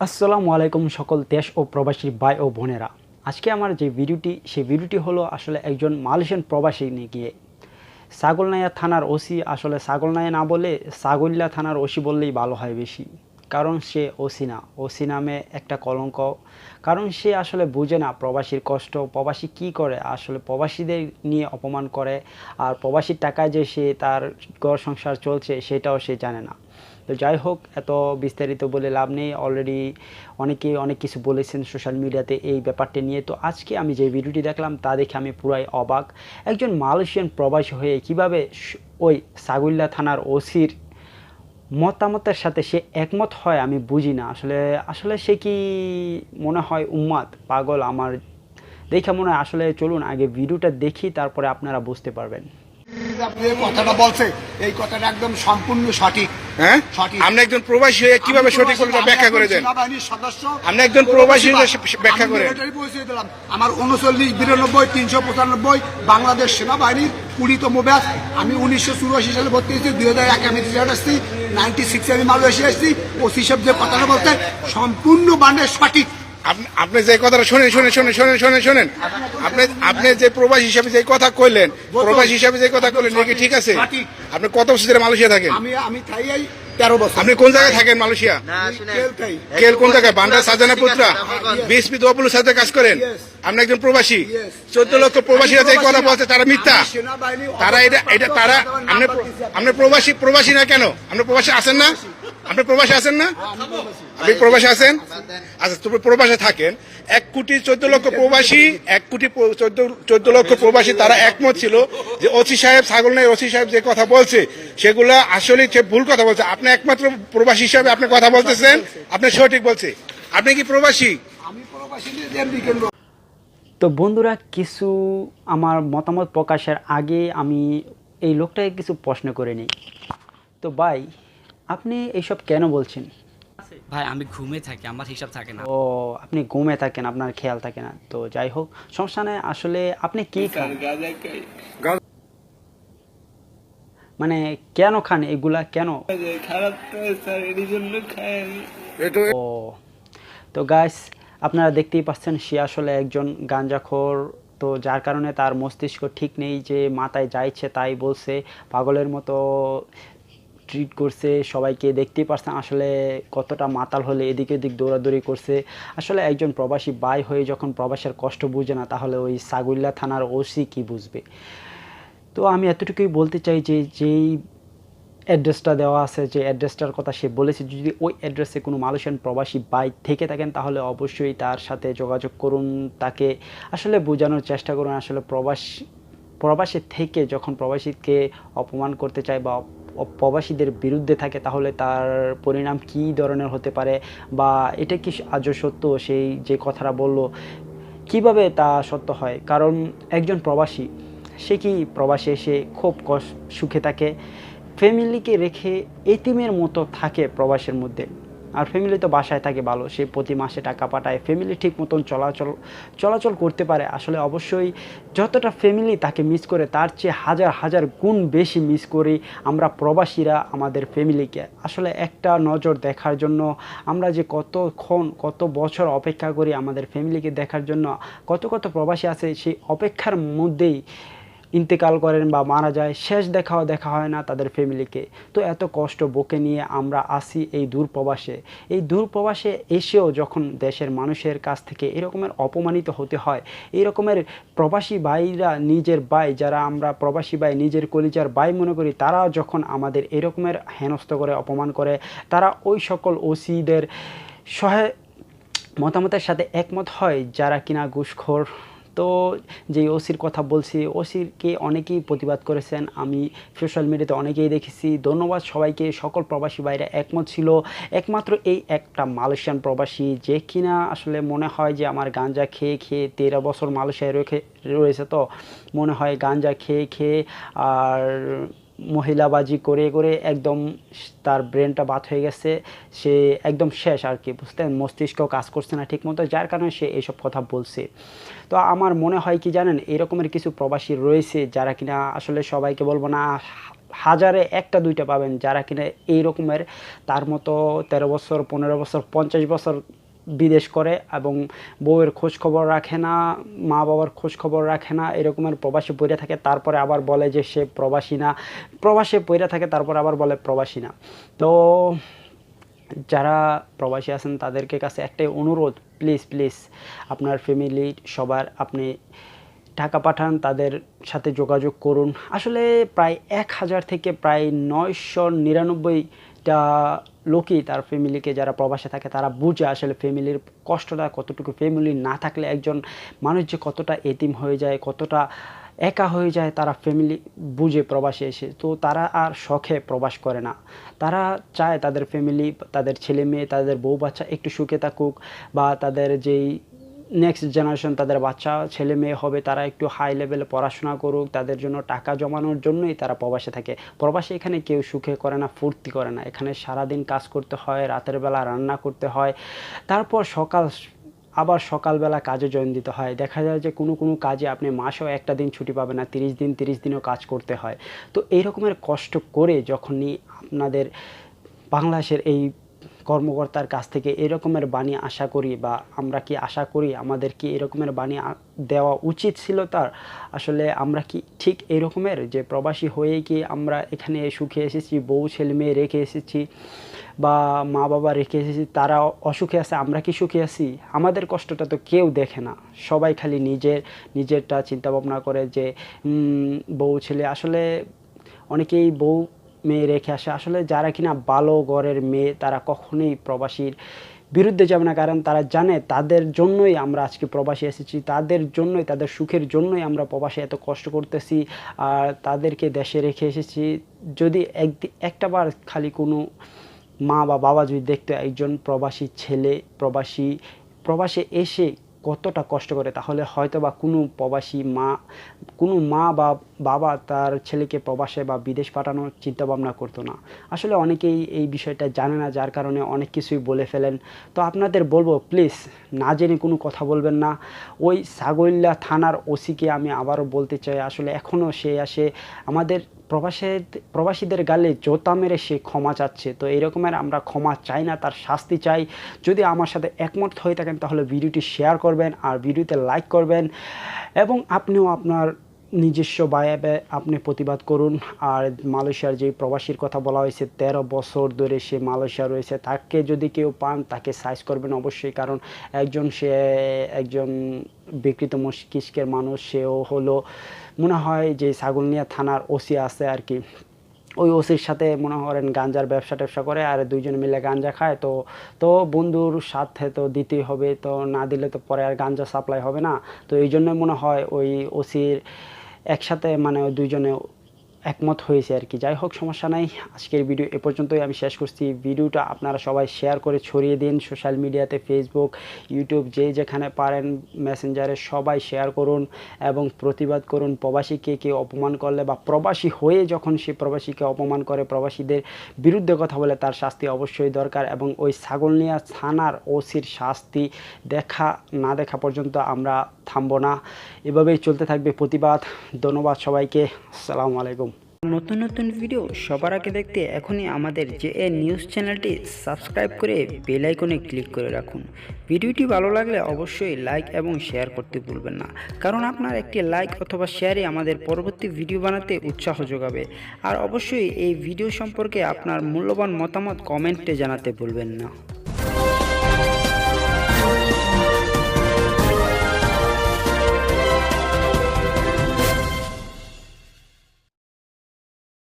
আসসালামু আলাইকুম সকল দেশ ও প্রবাসী ভাই ও বোনেরা। আজকে আমার যে ভিডিওটি সেই ভিডিওটি হলো আসলে একজন মালয়েশিয়ান প্রবাসী নিয়ে গিয়ে। ছাগলনাইয়া থানার ওসি, আসলে ছাগলনাইয়া না বলে ছাগল্লা থানার ওসি বললেই ভালো হয় বেশি। কারণ সে ওসি না, ওসি নামে একটা কলঙ্ক। কারণ সে আসলে বুঝে না প্রবাসীর কষ্ট, প্রবাসী কি করে? আসলে প্রবাসীদের নিয়ে অপমান করে, আর প্রবাসীর টাকায় যে সে তার ঘর সংসার চলছে, সেটাও সে জানে না। তো যাই হোক, এত বিস্তারিত বলে লাভ নেই। অলরেডি অনেকে অনেক কিছু বলেছেন সোশ্যাল মিডিয়াতে এই ব্যাপারটি নিয়ে। তো আজকে আমি যে ভিডিওটি দেখলাম, তা দেখে আমি পুরাই অবাক। একজন মালয়েশিয়ান প্রবাসী হয়ে কীভাবে ওই সাগুল্লা থানার ওসির মতামতের সাথে সে একমত হয় আমি বুঝি না। আসলে আসলে সে কি মনে হয় উম্মাদ, পাগল আমার? দেখে মনে হয় আসলে চলুন, আগে ভিডিওটা দেখি, তারপরে আপনারা বুঝতে পারবেন। আপনি কথাটা বলছে, এই কথাটা একদম সম্পূর্ণ সঠিক। হ্যাঁ? আপনি একজন প্রবাসী হয়ে কীভাবে সঠিক প্রবাসী, ব্যাখ্যা করে দেন? সদস্য। আপনি একজন প্রবাসী হয়ে ব্যাখ্যা আমি করেন। military পৌঁছে দিলাম। আমার উনচল্লিশ বিরানব্বই তিনশো পঁচানব্বই বাংলাদেশ সেনাবাহিনীর কুড়িতম ব্যাচ আমি উনিশশো চুরাশি সালে ভর্তি হয়েছি দুই হাজার এক আমি রিটায়ার্ড আসছি নাইনটি সিক্সে আমি মালয়েশিয়া আসছি ওসি সাহেব যে কথাটা বলতে সম্পূর্ণ মানে সঠিক। আপনি- আপনি যে কথাটা শোনেন শোনেন শোনেন শোনেন শোনেন শোনেন। আপনি আপনি যে প্রবাসী হিসাবে যে কথা কইলেন প্রবাস হিসাবে যে কথা কইলেন এটা কি ঠিক আছে? আপনি কত বছর ধরে মালয়েশিয়া থাকেন? আমি আমি তাই এই তেরো বছর। আপনি কোন জায়গায় থাকেন মালয়েশিয়া? কেল কোন জায়গায়? বান্ডার সাজানা পুত্রা? বিএসপি দোয়াপুলের সাথে কাজ করেন. আপনি একজন প্রবাসী. চোদ্দ লক্ষ প্রবাসীরা যে কথা বলছে তারা মিথ্যা। তারা এটা এটা তারা আপনি আপনি প্রবাসী প্রবাসী না কেন? আপনি প্রবাসী আছেন না? আপনি প্রবাসী আছেন না? আপনি প্রবাসী আছেন? আচ্ছা তুমি প্রবাসে থাকেন। এক কোটি চোদ্দ লক্ষ প্রবাসী এক কোটি চোদ্দ চোদ্দ লক্ষ প্রবাসী তারা একমত ছিল যে ওসি সাহেব ছাগল নাই ওসি সাহেব যে কথা বলছে সেগুলো আসলে সে ভুল কথা বলছে। আপনি একমাত্র প্রবাসী হিসাবে আপনি কথা বলতেছেন আপনি সঠিক বলছে। আপনি কি প্রবাসী? আমি প্রবাসী তো বন্ধুরা কিছু আমার মতামত প্রকাশের আগে আমি এই লোকটাকে কিছু প্রশ্ন করে নিই। তো ভাই আপনি এইসব কেন বলছেন? ভাই আমি ঘুমে থাকি আমার হিসাব থাকে না। ও আপনি ঘুমে থাকেন আপনার খেয়াল থাকে না। তো যাই হোক সমস্যা নেই আসলে আপনি কি খান? মানে কেন খান এগুলা? কেন? ও তো গাইস আপনারা দেখতেই পাচ্ছেন সে আসলে একজন গাঞ্জাখোর তো যার কারণে তার মস্তিষ্ক ঠিক নেই যে মাথায় যা ইচ্ছে তাই বলছে। পাগলের মতো ট্রিট করছে, সবাইকে দেখতেই পাচ্ছেন আসলে কতটা মাতাল হলে এদিক এদিক দৌড়াদৌড়ি করছে। আসলে একজন প্রবাসী বাই হয়ে যখন প্রবাসের কষ্ট বুঝে না, তাহলে ওই সাগুল্লা থানার ওসি কি বুঝবে? তো আমি এতটুকুই বলতে চাই যে, যেই অ্যাড্রেসটা দেওয়া আছে, যে অ্যাড্রেসটার কথা সে বলেছে, যদি ওই অ্যাড্রেসে কোনো মালয়েশিয়ান প্রবাসী বাই থেকে থাকেন, তাহলে অবশ্যই তার সাথে যোগাযোগ করুন, তাকে আসলে বোঝানোর চেষ্টা করুন। আসলে প্রবাস, প্রবাসী থেকে যখন প্রবাসীকে অপমান করতে চায় বা প্রবাসীদের বিরুদ্ধে থাকে, তাহলে তার পরিণাম কি ধরনের হতে পারে? বা এটা কি আজও সত্য সেই যে কথাটা বলল? কীভাবে তা সত্য হয়? কারণ একজন প্রবাসী, সে কি প্রবাসে এসে খুব কষ্ট সুখে থাকে? ফ্যামিলিকে রেখে এতিমের মতো থাকে প্রবাসের মধ্যে। আর ফ্যামিলি তো বাসায় থাকে ভালো, সে প্রতি মাসে টাকা পাঠায় ফ্যামিলি ঠিক মতন চলাচল চলাচল করতে পারে। আসলে অবশ্যই যতটা ফ্যামিলি তাকে মিস করে, তার চেয়ে হাজার হাজার গুণ বেশি মিস করি আমরা প্রবাসীরা আমাদের ফ্যামিলিকে আসলে একটা নজর দেখার জন্য, আমরা যে কতক্ষণ, কত বছর অপেক্ষা করি আমাদের ফ্যামিলিকে দেখার জন্য, কত কত প্রবাসী আছে সেই অপেক্ষার মধ্যেই ইন্তেকাল করেন বা মারা যায়, শেষ দেখাও দেখা হয় না তাদের ফ্যামিলিকে। তো এত কষ্ট বকে নিয়ে আমরা আসি এই দূর প্রবাসে এই দূর প্রবাসে এসেও যখন দেশের মানুষের কাছ থেকে এরকমের অপমানিত হতে হয় এই রকমের প্রবাসী ভাইরা নিজের ভাই, যারা আমরা প্রবাসী ভাই, নিজের কলিজার ভাই মনে করি, তারা যখন আমাদের এরকমের হেনস্থ করে, অপমান করে, তারা ওই সকল ওসিদের সহায় মতামতের সাথে একমত হয় যারা কিনা ঘুষখোর তো যেই ওসির কথা বলছি, ওসিরকে অনেকেই প্রতিবাদ করেছেন। আমি সোশ্যাল মিডিয়াতে অনেকেই দেখেছি। ধন্যবাদ সবাইকে। সকল প্রবাসী বাইরে একমত ছিল। একমাত্র এই একটা মালয়েশিয়ান প্রবাসী যে কিনা আসলে মনে হয় যে আমার গাঞ্জা খেয়ে খেয়ে তেরো বছর মালয়েশিয়ায় রেখে রয়েছে তো, মনে হয় গাঞ্জা খেয়ে খেয়ে আর মহিলাবাজি করে করে একদম তার ব্রেনটা বাদ হয়ে গেছে। সে একদম শেষ আর কি বুঝতেন মস্তিষ্ক কাজ করছে না ঠিকমতো, যার কারণে সে এইসব কথা বলছে। তো আমার মনে হয় কি জানেন, এরকমের কিছু প্রবাসী রয়েছে যারা কিনা আসলে সবাইকে বলব না, হাজারে একটা দুইটা পাবেন যারা কিনা এই রকমের তার মতো তেরো বছর, পনেরো বছর, পঞ্চাশ বছর বিদেশ করে এবং বউয়ের খবর রাখে না, মা বাবার খবর রাখে না, এরকমের প্রবাসী পড়ে থাকে, তারপরে আবার বলে যে সে প্রবাসী না। প্রবাসে পড়ে থাকে, তারপর আবার বলে প্রবাসী না। তো যারা প্রবাসী আছেন, তাদেরকে কাছে একটাই অনুরোধ প্লিজ প্লিজ আপনার ফ্যামিলি সবার আপনি টাকা পাঠান, তাদের সাথে যোগাযোগ করুন। আসলে প্রায় এক হাজার থেকে প্রায় নয়শো নিরানব্বইটা লোকই তার ফ্যামিলিকে যারা প্রবাসে থাকে, তারা বুঝে আসলে ফ্যামিলির কষ্টটা কতটুকু। ফ্যামিলি না থাকলে একজন মানুষ যে কতটা এতিম হয়ে যায়, কতটা একা হয়ে যায়, তারা ফ্যামিলি বুঝে প্রবাসে এসে। তো তারা আর শখে প্রবাস করে না। তারা চায় তাদের ফ্যামিলি তাদের ছেলে মেয়ে তাদের বউ বাচ্চা একটু সুখে থাকুক বা তাদের যেই নেক্সট জেনারেশন তাদের বাচ্চা, ছেলে মেয়ে হবে, তারা একটু হাই লেভেলে পড়াশোনা করুক, তাদের জন্য টাকা জমানোর জন্যই তারা প্রবাসে থাকে। প্রবাসে এখানে কেউ সুখে করে না, ফুর্তি করে না। এখানে সারাদিন কাজ করতে হয়, রাতের বেলা রান্না করতে হয়, তারপর সকাল, আবার সকালবেলা কাজে জয়েন দিতে হয়। দেখা যায় যে কোনো কোনো কাজে আপনি মাসেও একটা দিন ছুটি পাবেন না, তিরিশ দিন, তিরিশ দিনও কাজ করতে হয়। তো এই রকমের কষ্ট করে যখনই আপনাদের বাংলাদেশের এই কর্মকর্তার কাছ থেকে এরকমের বাণী আশা করি বা আমরা কি আশা করি, আমাদের কি এরকমের বাণী দেওয়া উচিত ছিল তার? আসলে আমরা কি ঠিক এরকমের যে প্রবাসী হয়েই কি আমরা এখানে সুখে এসেছি, বউ ছেলে মেয়ে রেখে এসেছি বা মা বাবা রেখে এসেছি, তারা অসুখে আছে, আমরা কি সুখে আছি? আমাদের কষ্টটা তো কেউ দেখে না। সবাই খালি নিজের, নিজেরটা চিন্তা ভাবনা করে যে বউ ছেলে। আসলে অনেকেই বউ মেয়ে রেখে আসে। আসলে যারা কিনা ভালো ঘরের মেয়ে, তারা কখনোই প্রবাসীর বিরুদ্ধে যাবে না। কারণ তারা জানে তাদের জন্যই আমরা আজকে প্রবাসী এসেছি, তাদের জন্যই, তাদের সুখের জন্যই আমরা প্রবাসে এত কষ্ট করতেছি, আর তাদেরকে দেশে রেখে এসেছি। যদি একদি একটা বার খালি কোনো মা বা বাবা যদি দেখতো একজন প্রবাসী ছেলে, প্রবাসী, প্রবাসে এসে কতটা কষ্ট করে, তাহলে হয়তো বা কোনো প্রবাসী মা, কোনো মা বা বাবা তার ছেলেকে প্রবাসে বা বিদেশ পাঠানোর চিন্তাভাবনা করতো না। আসলে অনেকেই এই বিষয়টা জানে না, যার কারণে অনেক কিছুই বলে ফেলেন। তো আপনাদের বলব প্লিজ না জেনে কোনো কথা বলবেন না। ওই সাগৈল্লা থানার ওসিকে আমি আবারও বলতে চাই, আসলে এখনও সে আসে। আমাদের প্রবাসের প্রবাসীদের গালে জোতা মেরে সে ক্ষমা চাচ্ছে। তো এরকমের আমরা ক্ষমা চাই না, তার শাস্তি চাই। যদি আমার সাথে একমত হয়ে থাকেন, তাহলে ভিডিওটি শেয়ার করবেন আর ভিডিওতে লাইক করবেন এবং আপনিও আপনার নিজস্ব বায়াবে আপনি প্রতিবাদ করুন। আর মালয়েশিয়ার যে প্রবাসীর কথা বলা হয়েছে, তেরো বছর ধরে সে মালয়েশিয়া রয়েছে, তাকে যদি কেউ পান, তাকে সাইজ করবেন অবশ্যই। কারণ একজন সে, একজন বিকৃত মস্তিষ্কের মানুষ, সেও হলো মনে হয় যে ছাগলনিয়া থানার ওসি আছে আর কি। ওই ওসির সাথে মনে করেন গাঞ্জার ব্যবসা ট্যাবসা করে, আর দুইজন মিলে গাঞ্জা খায়। তো তো বন্ধুর সাথে তো দিতেই হবে, তো না দিলে তো পরে আর গাঞ্জা সাপ্লাই হবে না। তো এই জন্য মনে হয় ওই ওসির একসাথে মানে ওই দুইজনে একমত হয়েছে আর কি। যাই হোক, সমস্যা নাই। আজকের ভিডিও এ পর্যন্তই। আমি শেষ করছি। ভিডিওটা আপনারা সবাই শেয়ার করে ছড়িয়ে দিন। সোশ্যাল মিডিয়াতে ফেসবুক ইউটিউব যে যেখানে পারেন মেসেঞ্জারে সবাই শেয়ার করুন এবং প্রতিবাদ করুন। প্রবাসীকে কেউ অপমান করলে বা প্রবাসী হয়ে যখন সে প্রবাসীকে অপমান করে, প্রবাসীদের বিরুদ্ধে কথা বলে, তার শাস্তি অবশ্যই দরকার এবং ওই ছাগলনিয়া থানার ওসির শাস্তি দেখা, না দেখা পর্যন্ত আমরা থামবো না। এভাবেই চলতে থাকবে প্রতিবাদ। ধন্যবাদ সবাইকে। আসসালামু আলাইকুম। নতুন নতুন ভিডিও সবার আগে দেখতে এখনই আমাদের যে এ নিউজ চ্যানেলটি সাবস্ক্রাইব করে বেল আইকনে ক্লিক করে রাখুন। ভিডিওটি ভালো লাগলে অবশ্যই লাইক এবং শেয়ার করতে ভুলবেন না। কারণ আপনার একটি লাইক অথবা শেয়ারে আমাদের পরবর্তী ভিডিও বানাতে উৎসাহ যোগাবে। আর অবশ্যই এই ভিডিও সম্পর্কে আপনার মূল্যবান মতামত কমেন্টে জানাতে ভুলবেন না।